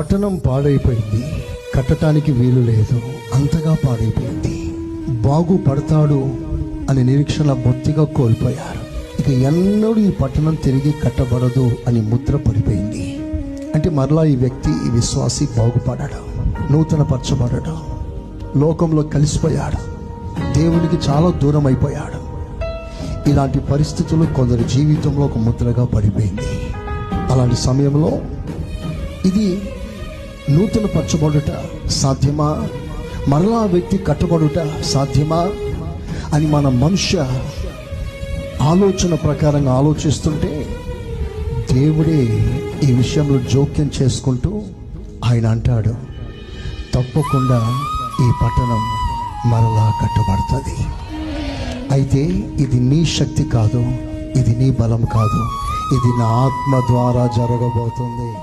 పట్టణం పాడైపోయింది. కట్టడానికి వీలు లేదు. అంతగా పాడైపోయింది. బాగుపడతాడు అనే నిరీక్షణ బొత్తిగా కోల్పోయారు. ఇక ఎన్నడూ ఈ పట్టణం తిరిగి కట్టబడదు అని ముద్ర పడిపోయింది. అంటే మరలా ఈ వ్యక్తి ఈ విశ్వాసి బాగుపడడం నూతన పరచబడడం లోకంలో కలిసిపోయాడు. దేవునికి చాలా దూరం అయిపోయాడు. ఇలాంటి పరిస్థితులు కొందరి జీవితంలో ఒక ముద్రగా పడిపోయింది. అలాంటి సమయంలో ఇది నూతన పరచబడుట సాధ్యమా? మరలా వ్యక్తి కట్టబడుట సాధ్యమా? అని మన మనుష్య ఆలోచన ప్రకారంగా ఆలోచిస్తుంటే దేవుడే ఈ విషయంలో జోక్యం చేసుకుంటూ ఆయన అంటాడు తప్పకుండా ఈ పట్టణం మరలా కట్టబడుతుంది. అయితే ఇది నీ శక్తి కాదు ఇది నీ బలం కాదు ఇది నా ఆత్మ ద్వారా జరగబోతుంది.